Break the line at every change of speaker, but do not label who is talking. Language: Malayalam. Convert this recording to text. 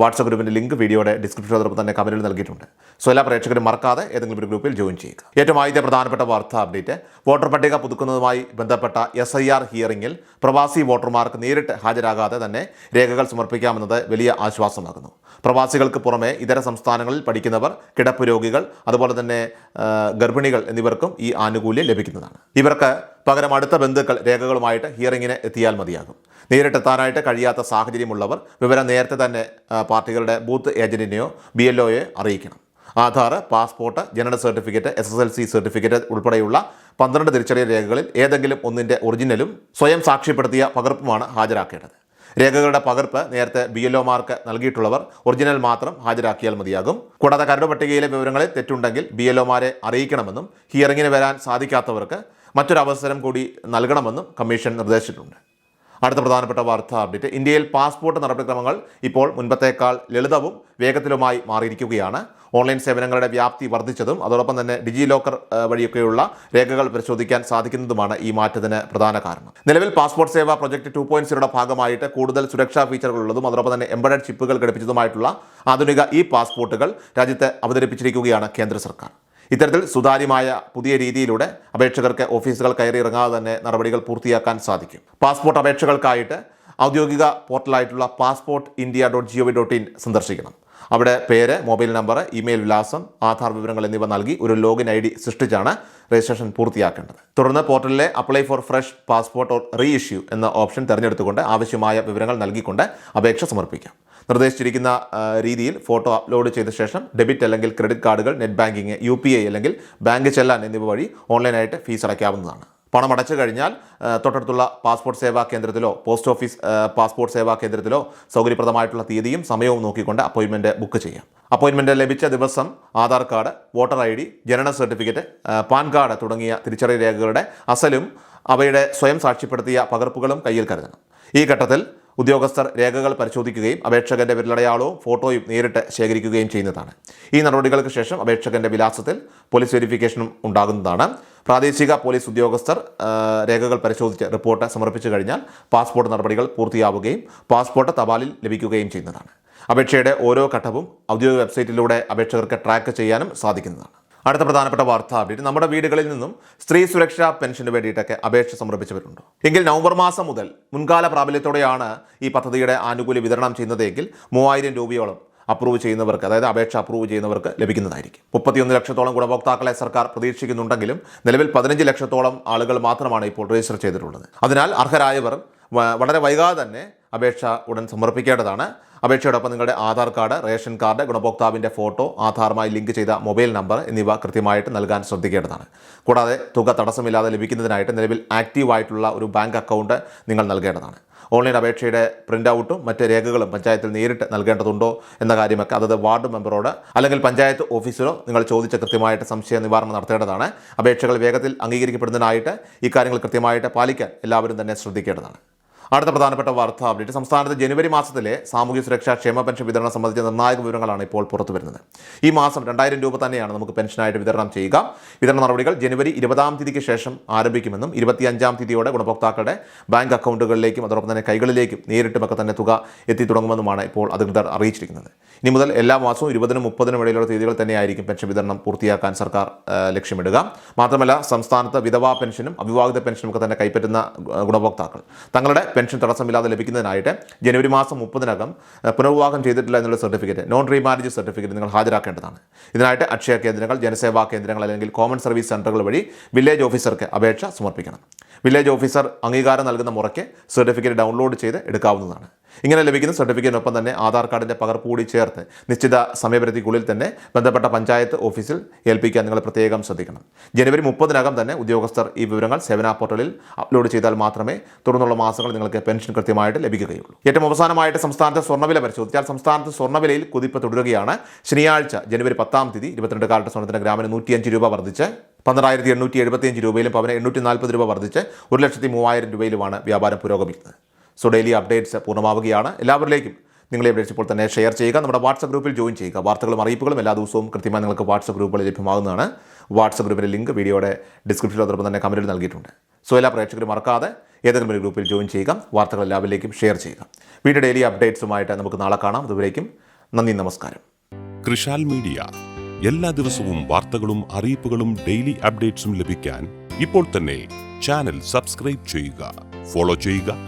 വാട്സപ്പ് ഗ്രൂപ്പിന്റെ ലിങ്ക് വീഡിയോയുടെ ഡിസ്ക്രിപ്ഷനോടൊപ്പം തന്നെ കമന്റിൽ നൽകിയിട്ടുണ്ട്. സോ എല്ലാ പ്രേക്ഷകരും മറക്കാതെ ഏതെങ്കിലും ഒരു ഗ്രൂപ്പിൽ ജോയിൻ ചെയ്യുക. ഏറ്റവും ആദ്യത്തെ പ്രധാനപ്പെട്ട വാർത്താ അപ്ഡേറ്റ്. വോട്ടർ പട്ടിക പുതുക്കുന്നതുമായി ബന്ധപ്പെട്ട എസ് ഐ ആർ ഹിയറിംഗിൽ പ്രവാസി വോട്ടർമാർക്ക് നേരിട്ട് ഹാജരാകാതെ തന്നെ രേഖകൾ സമർപ്പിക്കാമെന്നത് വലിയ ആശ്വാസമാകുന്നു. പ്രവാസികൾക്ക് പുറമെ ഇതര സംസ്ഥാനങ്ങളിൽ പഠിക്കുന്നവർ കിടപ്പ് രോഗികൾ അതുപോലെ തന്നെ ഗർഭിണികൾ എന്നിവർക്കും ഈ ആനുകൂല്യം ലഭിക്കുന്നതാണ്. ഇവർക്ക് പകരം അടുത്ത ബന്ധുക്കൾ രേഖകളുമായിട്ട് ഹിയറിങ്ങിന് എത്തിയാൽ മതിയാകും. നേരിട്ടെത്താനായിട്ട് കഴിയാത്ത സാഹചര്യമുള്ളവർ വിവരം നേരത്തെ തന്നെ പാർട്ടികളുടെ ബൂത്ത് ഏജന്റിനെയോ ബി എൽ അറിയിക്കണം. ആധാർ പാസ്പോർട്ട് ജനന certificate S S L C certificate ഉൾപ്പെടെയുള്ള പന്ത്രണ്ട് തിരിച്ചറിയൽ രേഖകളിൽ ഏതെങ്കിലും ഒന്നിന്റെ ഒറിജിനലും സ്വയം സാക്ഷ്യപ്പെടുത്തിയ പകർപ്പുമാണ് ഹാജരാക്കേണ്ടത്. രേഖകളുടെ പകർപ്പ് നേരത്തെ ബി എൽ ഒമാർക്ക് നൽകിയിട്ടുള്ളവർ ഒറിജിനൽ മാത്രം ഹാജരാക്കിയാൽ മതിയാകും. കൂടാതെ കരട് പട്ടികയിലെ വിവരങ്ങളിൽ തെറ്റുണ്ടെങ്കിൽ ബി എൽ ഒമാരെ അറിയിക്കണമെന്നും ഹിയറിങ്ങിന് വരാൻ സാധിക്കാത്തവർക്ക് മറ്റൊരു അവസരം കൂടി നൽകണമെന്നും കമ്മീഷൻ നിർദ്ദേശിച്ചിട്ടുണ്ട്. അടുത്ത പ്രധാനപ്പെട്ട വാർത്ത അപ്ഡേറ്റ്. ഇന്ത്യയിൽ പാസ്പോർട്ട് നടപടിക്രമങ്ങൾ ഇപ്പോൾ മുൻപത്തേക്കാൾ ലളിതവും വേഗത്തിലുമായി മാറിയിരിക്കുകയാണ്. ഓൺലൈൻ സേവനങ്ങളുടെ വ്യാപ്തി വർദ്ധിച്ചതും അതോടൊപ്പം തന്നെ ഡിജി ലോക്കർ വഴിയൊക്കെയുള്ള രേഖകൾ പരിശോധിക്കാൻ സാധിക്കുന്നതുമാണ് ഈ മാറ്റത്തിന് പ്രധാന കാരണം. നിലവിൽ passport seva project two point സീറോയുടെ ഭാഗമായിട്ട് കൂടുതൽ സുരക്ഷാ ഫീച്ചറുകളുള്ളതും അതോടൊപ്പം തന്നെ എംബഡഡ് ചിപ്പുകൾ ഘടിപ്പിച്ചതുമായിട്ടുള്ള ആധുനിക ഇ പാസ്പോർട്ടുകൾ രാജ്യത്ത് അവതരിപ്പിച്ചിരിക്കുകയാണ് കേന്ദ്ര സർക്കാർ. ഇത്തരത്തിൽ സുതാര്യമായ പുതിയ രീതിയിലൂടെ അപേക്ഷകർക്ക് ഓഫീസുകൾ കയറി ഇറങ്ങാതെ തന്നെ നടപടികൾ പൂർത്തിയാക്കാൻ സാധിക്കും. പാസ്പോർട്ട് അപേക്ഷകൾക്കായിട്ട് ഔദ്യോഗിക പോർട്ടലായിട്ടുള്ള passport India dot G O V dot in സന്ദർശിക്കണം. അവിടെ പേര് മൊബൈൽ നമ്പർ ഇമെയിൽ വിലാസം ആധാർ വിവരങ്ങൾ എന്നിവ നൽകി ഒരു ലോഗിൻ ഐ ഡി സൃഷ്ടിച്ചാണ് രജിസ്ട്രേഷൻ പൂർത്തിയാക്കേണ്ടത്. തുടർന്ന് പോർട്ടലിലെ apply for fresh passport or reissue എന്ന ഓപ്ഷൻ തിരഞ്ഞെടുത്തുകൊണ്ട് ആവശ്യമായ വിവരങ്ങൾ നൽകിക്കൊണ്ട് അപേക്ഷ സമർപ്പിക്കാം. നിർദ്ദേശിച്ചിരിക്കുന്ന രീതിയിൽ ഫോട്ടോ അപ്ലോഡ് ചെയ്ത ശേഷം ഡെബിറ്റ് അല്ലെങ്കിൽ ക്രെഡിറ്റ് കാർഡുകൾ നെറ്റ് ബാങ്കിങ് യു അല്ലെങ്കിൽ ബാങ്ക് ചെല്ലാൻ എന്നിവ വഴി ഓൺലൈനായിട്ട് ഫീസ് അടയ്ക്കാവുന്നതാണ്. പണം അടച്ചു കഴിഞ്ഞാൽ തൊട്ടടുത്തുള്ള പാസ്പോർട്ട് സേവാ കേന്ദ്രത്തിലോ പോസ്റ്റ് ഓഫീസ് പാസ്പോർട്ട് സേവാ കേന്ദ്രത്തിലോ സൗകര്യപ്രദമായിട്ടുള്ള തീയതിയും സമയവും നോക്കിക്കൊണ്ട് അപ്പോയിൻമെന്റ് ബുക്ക് ചെയ്യാം. അപ്പോയിൻമെന്റ് ലഭിച്ച ദിവസം Aadhaar card voter I D ജനന സർട്ടിഫിക്കറ്റ് പാൻ കാർഡ് തുടങ്ങിയ തിരിച്ചറിയൽ രേഖകളുടെ അസലും അവയുടെ സ്വയം സാക്ഷ്യപ്പെടുത്തിയ പകർപ്പുകളും കയ്യിൽ കരുതണം. ഈ ഘട്ടത്തിൽ ഉദ്യോഗസ്ഥർ രേഖകൾ പരിശോധിക്കുകയും അപേക്ഷകന്റെ വിരലടയാളവും ഫോട്ടോയും നേരിട്ട് ശേഖരിക്കുകയും ചെയ്യുന്നതാണ്. ഈ നടപടികൾക്ക് ശേഷം അപേക്ഷകന്റെ വിലാസത്തിൽ പോലീസ് വെരിഫിക്കേഷനും ഉണ്ടാകുന്നതാണ്. പ്രാദേശിക പോലീസ് ഉദ്യോഗസ്ഥർ രേഖകൾ പരിശോധിച്ച് റിപ്പോർട്ട് സമർപ്പിച്ചു കഴിഞ്ഞാൽ പാസ്പോർട്ട് നടപടികൾ പൂർത്തിയാവുകയും പാസ്പോർട്ട് തപാലിൽ ലഭിക്കുകയും ചെയ്യുന്നതാണ്. അപേക്ഷയുടെ ഓരോ ഘട്ടവും ഔദ്യോഗിക വെബ്സൈറ്റിലൂടെ അപേക്ഷകർക്ക് ട്രാക്ക് ചെയ്യാനും സാധിക്കുന്നതാണ്. അടുത്ത പ്രധാനപ്പെട്ട വാർത്ത അപ്ഡേറ്റ് നമ്മുടെ വീടുകളിൽ നിന്നും സ്ത്രീ സുരക്ഷാ പെൻഷന് വേണ്ടിയിട്ടൊക്കെ അപേക്ഷ സമർപ്പിച്ചവരുണ്ടോ. എങ്കിൽ നവംബർ മാസം മുതൽ മുൻകാല പ്രാബല്യത്തോടെയാണ് ഈ പദ്ധതിയുടെ ആനുകൂല്യ വിതരണം ചെയ്യുന്നതെങ്കിൽ മൂവായിരം രൂപയോളം അപ്രൂവ് ചെയ്യുന്നവർക്ക് അതായത് അപേക്ഷ അപ്രൂവ് ചെയ്യുന്നവർക്ക് ലഭിക്കുന്നതായിരിക്കും. മുപ്പത്തിയൊന്ന് ലക്ഷത്തോളം ഗുണഭോക്താക്കളെ സർക്കാർ പ്രതീക്ഷിക്കുന്നുണ്ടെങ്കിലും നിലവിൽ പതിനഞ്ച് ലക്ഷത്തോളം ആളുകൾ മാത്രമാണ് ഇപ്പോൾ രജിസ്റ്റർ ചെയ്തിട്ടുള്ളത്. അതിനാൽ അർഹരായവർ വളരെ വൈകാതെ തന്നെ അപേക്ഷ ഉടൻ സമർപ്പിക്കേണ്ടതാണ്. അപേക്ഷയോടൊപ്പം നിങ്ങളുടെ ആധാർ കാർഡ് റേഷൻ കാർഡ് ഗുണഭോക്താവിന്റെ ഫോട്ടോ ആധാറുമായി ലിങ്ക് ചെയ്ത മൊബൈൽ നമ്പർ എന്നിവ കൃത്യമായിട്ട് നൽകാൻ ശ്രദ്ധിക്കേണ്ടതാണ്. കൂടാതെ തുക തടസ്സമില്ലാതെ ലഭിക്കുന്നതിനായിട്ട് നിലവിൽ ആക്റ്റീവായിട്ടുള്ള ഒരു ബാങ്ക് അക്കൗണ്ട് നിങ്ങൾ നൽകേണ്ടതാണ്. ഓൺലൈൻ അപേക്ഷയുടെ പ്രിന്റ് ഔട്ടും മറ്റ് രേഖകളും പഞ്ചായത്തിൽ നേരിട്ട് നൽകേണ്ടതുണ്ടോ എന്ന കാര്യമൊക്കെ അതത് വാർഡ് മെമ്പറോട് അല്ലെങ്കിൽ പഞ്ചായത്ത് ഓഫീസിലോ നിങ്ങൾ ചോദിച്ച കൃത്യമായിട്ട് സംശയ നിവാരണം നടത്തേണ്ടതാണ്. അപേക്ഷകൾ വേഗത്തിൽ അംഗീകരിക്കപ്പെടുന്നതിനായിട്ട് ഇക്കാര്യങ്ങൾ കൃത്യമായിട്ട് പാലിക്കാൻ എല്ലാവരും തന്നെ ശ്രദ്ധിക്കേണ്ടതാണ്. അടുത്ത പ്രധാനപ്പെട്ട വാർത്താ അപ്ഡേറ്റ്. സംസ്ഥാനത്ത് ജനുവരി മാസത്തിലെ സാമൂഹ്യ സുരക്ഷാ ക്ഷേമ പെൻഷൻ വിതരണം സംബന്ധിച്ച നിർണായക വിവരങ്ങളാണ് ഇപ്പോൾ പുറത്തു വരുന്നത്. ഈ മാസം രണ്ടായിരം രൂപ തന്നെയാണ് നമുക്ക് പെൻഷനായിട്ട് വിതരണം ചെയ്യുക. വിതരണ നടപടികൾ ജനുവരി ഇരുപതാം തീയതിക്ക് ശേഷം ആരംഭിക്കുമെന്നും ഇരുപത്തിയഞ്ചാം തീയതിയോടെ ഗുണഭോക്താക്കളുടെ ബാങ്ക് അക്കൗണ്ടുകളിലേക്കും അതോടൊപ്പം തന്നെ കൈകളിലേക്കും നേരിട്ടുമൊക്കെ തന്നെ തുക എത്തി തുടങ്ങുമെന്നുമാണ് ഇപ്പോൾ അധികൃതർ അറിയിച്ചിരിക്കുന്നത്. ഇനി മുതൽ എല്ലാ മാസവും ഇരുപതിനും മുപ്പതിനും ഇടയിലുള്ള തീയതികൾ തന്നെയായിരിക്കും പെൻഷൻ വിതരണം പൂർത്തിയാക്കാൻ സർക്കാർ ലക്ഷ്യമിടുക. മാത്രമല്ല സംസ്ഥാനത്ത് വിധവാ പെൻഷനും അവിവാഹിത പെൻഷനും ഒക്കെ തന്നെ കൈപ്പറ്റുന്ന ഗുണഭോക്താക്കൾ. തങ്ങളുടെ പെൻഷൻ തടസ്സമില്ലാതെ ലഭിക്കുന്നതിനായിട്ട് ജനുവരി മാസം മുപ്പതിനകം പുനർവിവാഹം ചെയ്തിട്ടില്ല എന്നുള്ള സർട്ടിഫിക്കറ്റ് നോൺ റീമാരേജ് സർട്ടിഫിക്കറ്റ് നിങ്ങൾ ഹാജരാക്കേണ്ടതാണ്. ഇതിനായിട്ട് അക്ഷയ കേന്ദ്രങ്ങൾ ജനസേവാ കേന്ദ്രങ്ങൾ അല്ലെങ്കിൽ കോമൺ സർവീസ് സെന്ററുകൾ വഴി വില്ലേജ് ഓഫീസർക്ക് അപേക്ഷ സമർപ്പിക്കണം. വില്ലേജ് ഓഫീസർ അംഗീകാരം നൽകുന്ന മുറയ്ക്ക് സർട്ടിഫിക്കറ്റ് ഡൗൺലോഡ് ചെയ്ത് എടുക്കാവുന്നതാണ്. ഇങ്ങനെ ലഭിക്കുന്ന സർട്ടിഫിക്കറ്റിനൊപ്പം തന്നെ ആധാർ കാർഡിന്റെ പകർപ്പ് കൂടി ചേർത്ത് നിശ്ചിത സമയപരിധിക്കുള്ളിൽ തന്നെ ബന്ധപ്പെട്ട പഞ്ചായത്ത് ഓഫീസിൽ ഏൽപ്പിക്കാൻ നിങ്ങൾ പ്രത്യേകം ശ്രദ്ധിക്കണം. ജനുവരി മുപ്പതിനകം തന്നെ ഉദ്യോഗസ്ഥർ ഈ വിവരങ്ങൾ സേവന പോർട്ടലിൽ അപ്ലോഡ് ചെയ്താൽ മാത്രമേ തുടർന്നുള്ള മാസങ്ങൾ നിങ്ങൾക്ക് പെൻഷൻ കൃത്യമായിട്ട് ലഭിക്കുകയുള്ളൂ. ഏറ്റവും അവസാനമായിട്ട് സംസ്ഥാനത്തെ സ്വർണവില പരിശോധിച്ചാൽ സംസ്ഥാനത്ത് സ്വർണവിലയിൽ കുതിപ്പ് തുടരുകയാണ്. ശനിയാഴ്ച ജനുവരി പത്താം തീയതി ഇരുപത്തിരണ്ട് കാലത്ത് സ്വർണത്തിന് ഗ്രാമിന് നൂറ്റിയഞ്ച് രൂപ വർദ്ധിച്ച് പന്ത്രണ്ടായിരത്തി എണ്ണൂറ്റി എഴുപത്തിയഞ്ച് രൂപയിലും പവന് എണ്ണൂറ്റി നാൽപ്പത് രൂപ വർദ്ധിച്ച് ഒരു ലക്ഷത്തി മൂവായിരം രൂപയിലുമാണ് വ്യാപാരം പുരോഗമിക്കുന്നത്. സോ ഡെയിലി അപ്ഡേറ്റ്സ് പൂർണമാവുകയാണ്. എല്ലാവരിലേക്കും നിങ്ങൾ ഈ അപ്ഡേറ്റ്സ് ഇപ്പോൾ തന്നെ ഷെയർ ചെയ്യുക. നമ്മുടെ വാട്സപ്പ് ഗ്രൂപ്പിൽ ജോയിൻ ചെയ്യുക. വാർത്തകളും അറിയിപ്പുകളും എല്ലാ ദിവസവും കൃത്യമായി നിങ്ങൾക്ക് വാട്സപ്പ് ഗ്രൂപ്പുകൾ ലഭ്യമാകുന്നതാണ്. വാട്സപ്പ് ഗ്രൂപ്പിന്റെ ലിങ്ക് വീഡിയോയുടെ ഡിസ്ക്രിപ്ഷനിൽ അതോടൊപ്പം തന്നെ കമന്റിൽ നൽകിയിട്ടുണ്ട്. സോ എല്ലാ പ്രേക്ഷകരും മറക്കാതെ ഏതെങ്കിലും ഒരു ഗ്രൂപ്പിൽ ജോയിൻ ചെയ്യുക. വാർത്തകൾ എല്ലാവരിലേക്കും ഷെയർ ചെയ്യുക. വീഡിയോ ഡെയിലി അപ്ഡേറ്റ്സുമായിട്ട് നമുക്ക് നാളെ കാണാം. അതുവരേക്കും നന്ദി നമസ്കാരം.
കൃഷാൽ മീഡിയ. എല്ലാ ദിവസവും വാർത്തകളും അറിയിപ്പുകളും ഡെയിലി അപ്ഡേറ്റ്സും ലഭിക്കാൻ ഇപ്പോൾ തന്നെ ചാനൽ സബ്സ്ക്രൈബ് ചെയ്യുക. ഫോളോ ചെയ്യുക.